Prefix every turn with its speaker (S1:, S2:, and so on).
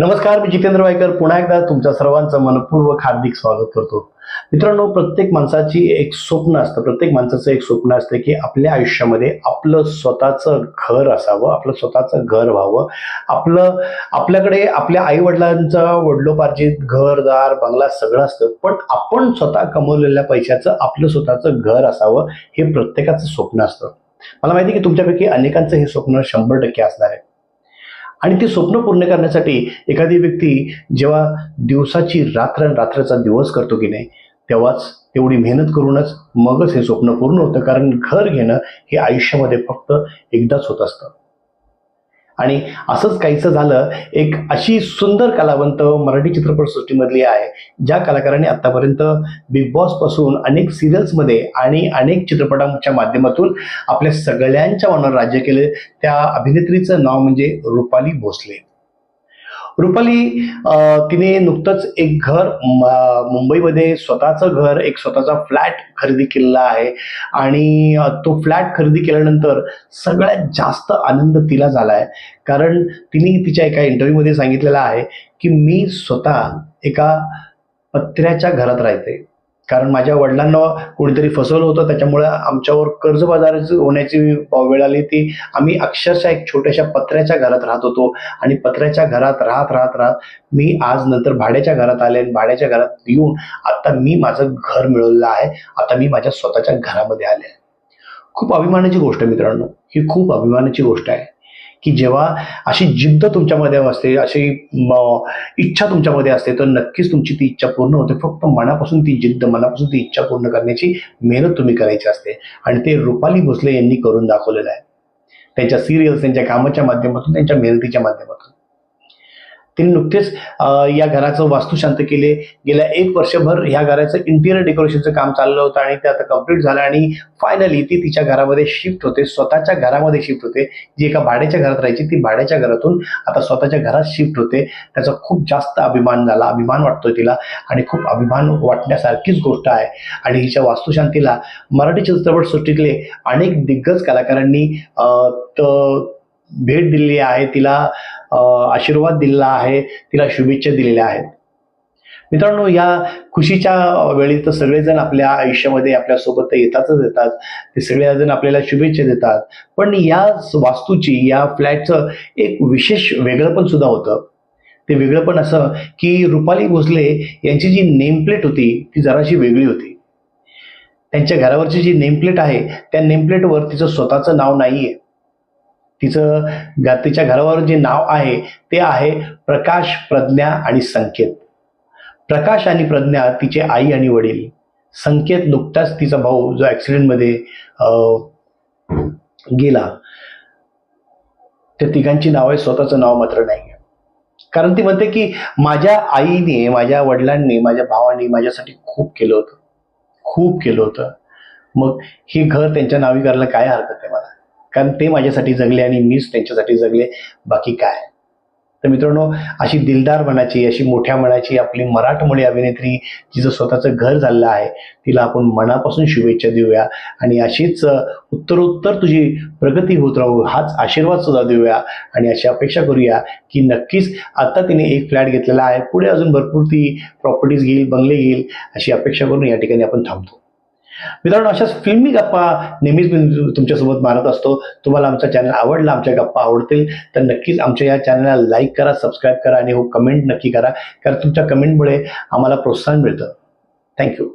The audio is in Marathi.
S1: नमस्कार मी जितेंद्र वायकर. पुन्हा एकदा तुमच्या सर्वांचं मनपूर्वक हार्दिक स्वागत करतो. मित्रांनो प्रत्येक माणसाची एक स्वप्न असतं. प्रत्येक माणसाचं एक स्वप्न असतं की आपल्या आयुष्यामध्ये आपलं स्वतःचं घर असावं आपलं स्वतःचं घर व्हावं. आपलं आपल्याकडे आपल्या आईवडिलांचं वडलोपार्जित वडिलोपार्जित घरदार बंगला सगळं असतं. पण आपण स्वतः कमवलेल्या पैशाचं आपलं स्वतःचं घर असावं हे प्रत्येकाचं स्वप्न असतं. मला माहिती आहे की तुमच्यापैकी अनेकांचं हे स्वप्न शंभर टक्के असणार आहे. आणि ते स्वप्न पूर्ण करण्यासाठी एखादी व्यक्ती जेव्हा दिवसाची रात्र रात्रचा रात्रीचा दिवस करतो की नाही तेव्हाच तेवढी मेहनत करूनच मगच हे स्वप्न पूर्ण होतं. कारण घर घेणं हे आयुष्यामध्ये फक्त एकदाच होत असतं. आणि असंच काहीचं झालं एक अशी सुंदर कलावंत मराठी चित्रपटसृष्टीमधली आहे ज्या कलाकारांनी आत्तापर्यंत बिग बॉसपासून अनेक सिरियल्समध्ये आणि अनेक चित्रपटांच्या माध्यमातून आपल्या सगळ्यांच्या मनावर राज्य केले. त्या अभिनेत्रीचं नाव म्हणजे रुपाली भोसले. रुपाली तिने नुकतंच एक घर म- मुंबईमध्ये स्वतःचं घर एक स्वतःचा फ्लॅट खरेदी केलेला आहे. आणि तो फ्लॅट खरेदी केल्यानंतर सगळ्यात जास्त आनंद तिला झाला आहे कारण तिने तिच्या एका इंटरव्ह्यूमध्ये सांगितलेलं आहे की मी स्वतः एका पत्र्याच्या घरात राहते. कारण माझ्या वडिलांना कोणीतरी फसवलं होतं त्याच्यामुळे आमच्यावर कर्जबाजारी होण्याची वेळ आली ती आम्ही अक्षरशः एक छोट्याशा पत्र्याच्या घरात राहत होतो आणि पत्र्याच्या घरात राहत राहत राहत मी आज नंतर भाड्याच्या घरात आले आणि भाड्याच्या घरात येऊन आता मी माझं घर मिळवलेलं आहे. आता मी माझ्या स्वतःच्या घरामध्ये आले आहे. खूप अभिमानाची गोष्ट मित्रांनो. ही खूप अभिमानाची गोष्ट आहे. की जेव्हा अशी जिद्द तुमच्यामध्ये असते अशी इच्छा तुमच्यामध्ये असते तर नक्कीच तुमची ती इच्छा पूर्ण होते. फक्त मनापासून ती जिद्द मनापासून ती इच्छा पूर्ण करण्याची मेहनत तुम्ही करायची असते. आणि ते रुपाली भोसले यांनी करून दाखवलेलं आहे. त्यांच्या सिरियल्स त्यांच्या कामाच्या माध्यमातून त्यांच्या मेहनतीच्या माध्यमातून. तिने नुकतेच या घराचं वास्तुशांत केले. गेल्या एक वर्षभर ह्या घराचं इंटिरियर डेकोरेशनचं काम चाललं होतं आणि ते आता कंप्लीट झालं आणि फायनली ती तिच्या घरामध्ये शिफ्ट होते. स्वतःच्या घरामध्ये शिफ्ट होते. जी एका भाड्याच्या घरात राहायची ती भाड्याच्या घरातून आता स्वतःच्या घरात शिफ्ट होते. त्याचा खूप जास्त अभिमान झाला. अभिमान वाटतोय तिला आणि खूप अभिमान वाटण्यासारखीच गोष्ट आहे. आणि हिच्या वास्तुशांतीला मराठी चित्रपटसृष्टीतले अनेक दिग्गज कलाकारांनी भेट दिलेली आहे. तिला आशीर्वाद दिलेला आहे तिला शुभेच्छा दिलेल्या आहेत. मित्रांनो या खुशीच्या वेळी तर सगळेजण आपल्या आयुष्यामध्ये आपल्यासोबत येतातच येतात. ते सगळेजण आपल्याला शुभेच्छा देतात. पण या वास्तूची या फ्लॅटचं एक विशेष वेगळंपण सुद्धा होतं. ते वेगळंपण असं की रुपाली भोसले यांची जी नेमप्लेट होती ती जराशी वेगळी होती. त्यांच्या घरावरची जी नेमप्लेट आहे त्या नेमप्लेटवर तिचं स्वतःचं नाव नाही आहे तिचं तिच्या घरावर जे नाव आहे ते आहे प्रकाश प्रज्ञा आणि संकेत. प्रकाश आणि प्रज्ञा तिचे आई आणि वडील. संकेत नुकताच तिचा भाऊ जो ॲक्सिडेंटमध्ये अं, गेला. त्या तिघांची नाव आहे स्वतःचं नाव मात्र नाही. कारण ती म्हणते की माझ्या आईने माझ्या वडिलांनी माझ्या भावांनी माझ्यासाठी खूप केलं होतं. खूप केलं होतं. मग हे घर त्यांच्या नावी करायला काय हरकत आहे मला? कारण ते माझ्यासाठी जगले आणि मीच त्यांच्यासाठी जगले. बाकी काय? तर मित्रांनो अशी दिलदार मनाची अशी मोठ्या मनाची आपली मराठमोळी अभिनेत्री जिचं स्वतःचं घर झालेलं आहे तिला आपण मनापासून शुभेच्छा देऊया. आणि अशीच उत्तरोत्तर तुझी प्रगती होत राहू हाच आशीर्वाद सुद्धा देऊया. आणि अशी अपेक्षा करूया की नक्कीच आता तिने एक फ्लॅट घेतलेला आहे. पुढे अजून भरपूर ती प्रॉपर्टीज घेईल बंगले घेईल अशी अपेक्षा करून या ठिकाणी आपण थांबतो. मित्रांनो अशाच फिल्मी गप्पा नेहमीच मी तुमच्यासोबत मारत असतो. तुम्हाला आमचा चॅनल आवडला आमच्या गप्पा आवडतील तर नक्कीच आमच्या या चॅनलला लाईक करा सबस्क्राईब करा आणि हो कमेंट नक्की करा. कारण तुमच्या कमेंटमुळे आम्हाला प्रोत्साहन मिळतं. थँक्यू